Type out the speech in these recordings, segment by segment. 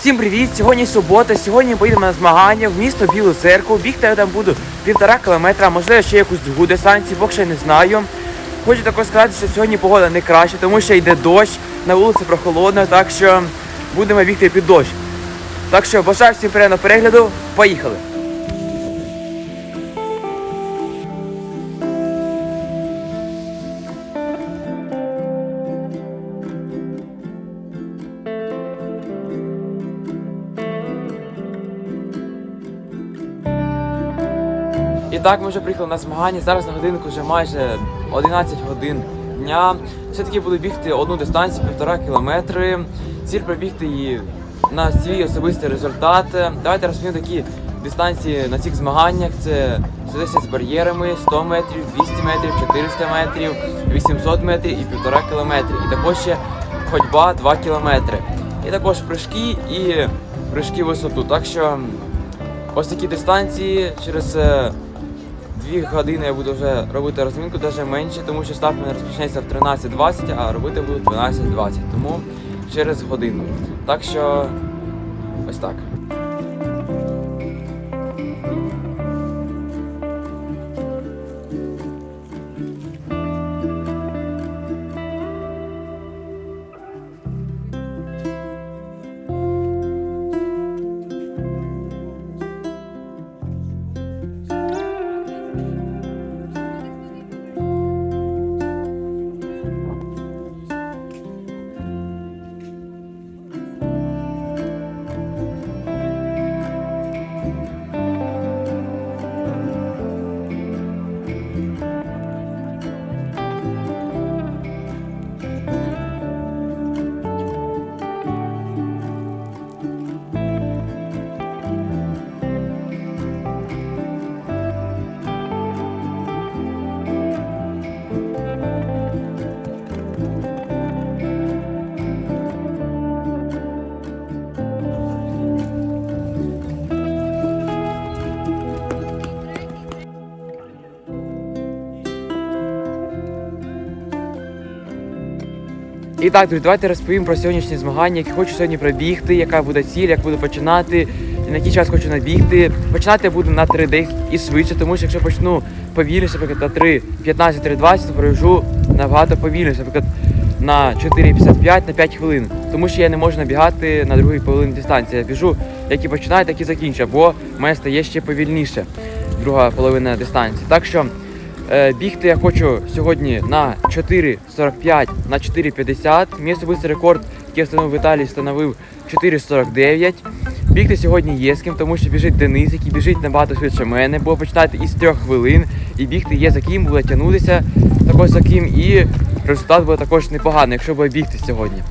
Всім привіт! Сьогодні субота. Сьогодні поїдемо на змагання в місто Білу церкву. Бігти я там буду півтора кілометра, можливо, ще якусь другу дистанцію, поки ще не знаю. Хочу також сказати, що сьогодні погода не краща, тому що йде дощ, на вулиці прохолодно, так що будемо бігти під дощ. Так що бажаю всім приємного перегляду. Поїхали! І так, ми вже приїхали на змагання. Зараз на годинку вже майже 11 годин дня. Все-таки буду бігти одну дистанцію, півтора кілометри. Ціль пробігти її на свій особистий результат. Давайте розповім такі дистанції на цих змаганнях. Це 110 з бар'єрами, 100 метрів, 200 метрів, 400 метрів, 800 метрів і півтора кілометри. І також ще ходьба 2 кілометри. І також прыжки і прыжки висоту. Так що ось такі дистанції через е, Дві години я буду вже робити розмінку, навіть менше, тому що старт мене розпочнеться в 13.20, а робити буду в 12.20, тому через годину. Так що ось так. І так, друзі, давайте розповім про сьогоднішні змагання, які хочу сьогодні пробігти, яка буде ціль, як буду починати, на який час хочу набігти. Починати я буду на 3 десь і швидше, тому що якщо почну повільніше, наприклад, на 3, 15, 3, 20, то пробіжу набагато повільніше, наприклад, на 4,55 на 5 хвилин. Тому що я не можу набігати на другій половині дистанції. Я біжу, як і починаю, так і закінчу, бо мене стає ще повільніше друга половина дистанції. Так що Е, Бігти я хочу сьогодні на 4.45 на 4.50. Мій особистий рекорд, який я встановив в Італії, встановив 4.49. Бігти сьогодні є з ким, тому що біжить Денис, який біжить набагато швидше мене, бо починати із трьох хвилин. І бігти є за ким, буде тягнутися також за ким. І результат буде також непоганий, якщо буде бігти сьогодні.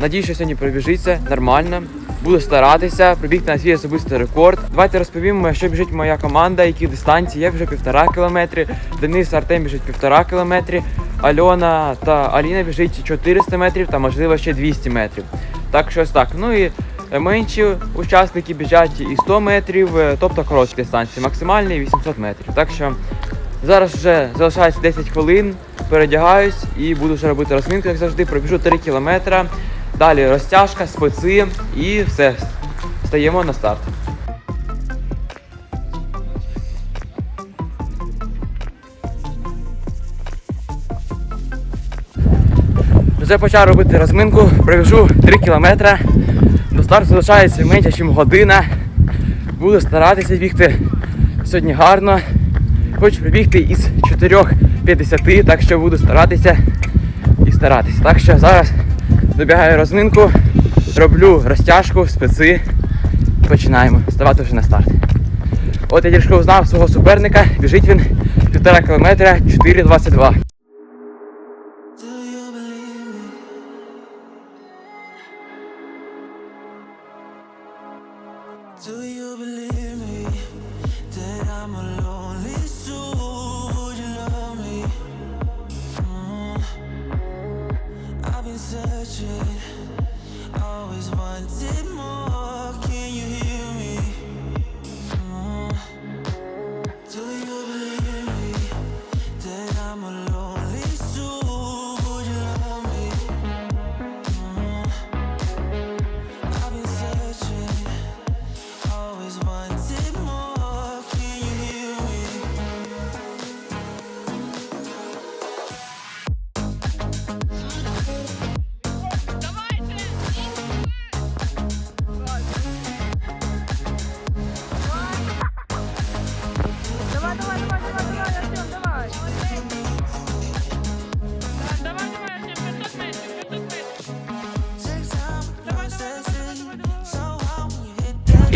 Надію, що сьогодні пробіжиться нормально. Буду старатися пробігти на свій особистий рекорд. Давайте розповім, що біжить моя команда, які дистанції. Я біжу півтора кілометри, Денис Артем біжить півтора кілометри, Альона та Аліна біжить 400 метрів та можливо ще 200 метрів. Так що ось так. Ну і менші учасники біжать і 100 метрів, е, тобто короткі дистанції, максимальні 800 метрів. Так що зараз вже залишається 10 хвилин, передягаюсь і буду вже робити розмінку, як завжди, пробіжу 3 кілометри. Далі розтяжка, специ і все. Стаємо на старт. Вже почав робити розминку, пробіжу 3 кілометри. До старту залишається менше, ніж година. Буду старатися бігти сьогодні гарно. Хочу прибігти із 4.50, так що буду старатися і старатися. Так що зараз добігаю розминку, роблю розтяжку, специ. Починаємо ставати вже на старт. От я трішки узнав свого суперника, біжить він 1,5 км 4.22.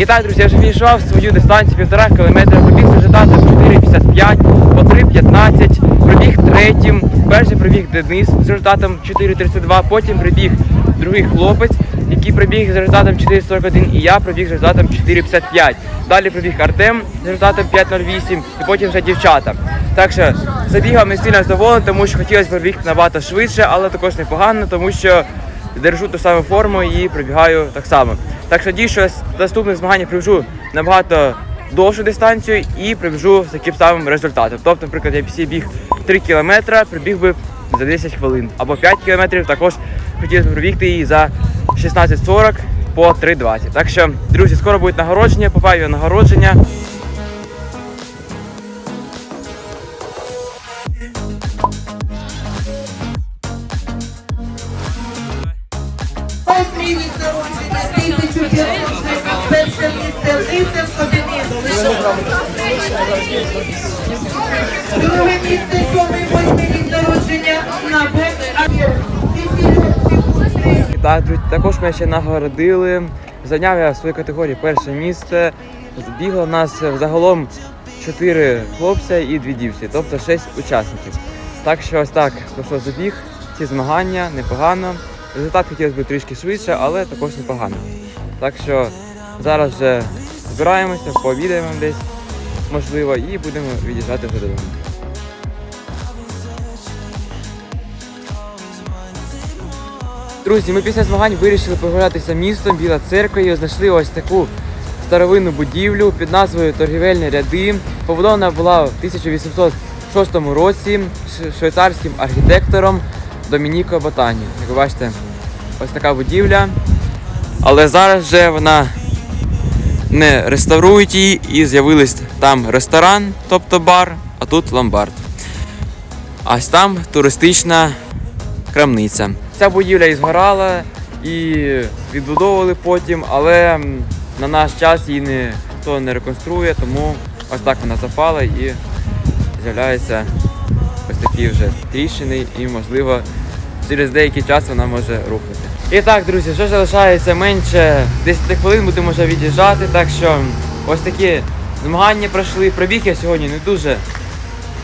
І так, друзі, я вже фінішував свою дистанцію півтора кілометра, побіг результатом 4,55 по 3,15 пробіг третім, перший пробіг Денис з результатом 4,32, потім прибіг другий хлопець, який пробіг з результатом 4,41, і я пробіг з результатом 4,55. Далі пробіг Артем з результатом 5,08 і потім вже дівчата. Так що забігав не сильно задоволений, тому що хотілося пробігти набагато швидше, але також непогано, тому що держу ту саму форму і пробігаю так само. Так що дійсно наступних змагань пробіжу набагато довшу дистанцію і прибіжу з таким самим результатом. Тобто, наприклад, я біг 3 кілометри, прибіг би за 10 хвилин. Або 5 кілометрів також хотів б пробігти її за 16.40 по 3.20. Так що, друзі, скоро буде нагородження, попаю нагородження. Друге місце сьомий восьмий рік народження на друзі, також мене ще нагородили. Зайняв я в своїй категорії перше місце. Збігло нас загалом 4 хлопця і 2 дівці, тобто 6 учасників. Так що ось так пройшов забіг, ці змагання непогано. Результат хотілося б трішки швидше, але також непогано. Так що зараз вже збираємося, пообідаємо десь, можливо, і будемо від'їжджати вже додому. Друзі, ми після змагань вирішили прогулятися містом біля церкви і знайшли ось таку старовинну будівлю під назвою Торгівельні ряди. Побудована була в 1806 році швейцарським архітектором Домініко Ботані. Як ви бачите, ось така будівля. Але зараз вже вона не реставрують її і з'явились там ресторан, тобто бар, а тут ломбард. Ось там туристична крамниця. Ця будівля і згорала, і відбудовували потім, але на наш час її ніхто не реконструє, тому ось так вона запала і з'являються ось такі вже тріщини, і можливо через деякий час вона може рухнути. І так, друзі, вже залишається менше 10 хвилин, будемо вже від'їжджати. Так що ось такі змагання пройшли. Пробіг я сьогодні не дуже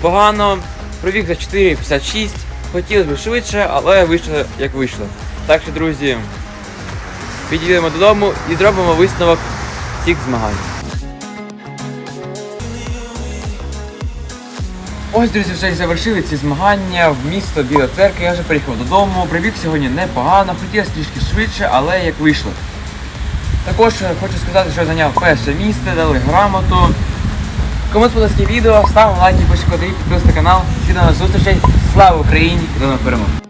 погано. Пробіг за 4,56. Хотілося б швидше, але вийшло як вийшло. Так що, друзі, підійдемо додому і зробимо висновок цих змагань. Ось, друзі, вже завершили ці змагання в місто Біла Церква. Я вже приїхав додому. Прибіг сьогодні непогано, хотілося трішки швидше, але як вийшло. Також е, хочу сказати, що я зайняв перше місце, дали грамоту. Кому сподобалось відео, ставимо лайки, пишіть коментарі, підписуйтесь на канал. Всі до нас зустрічей. Слава Україні! До нових перемог!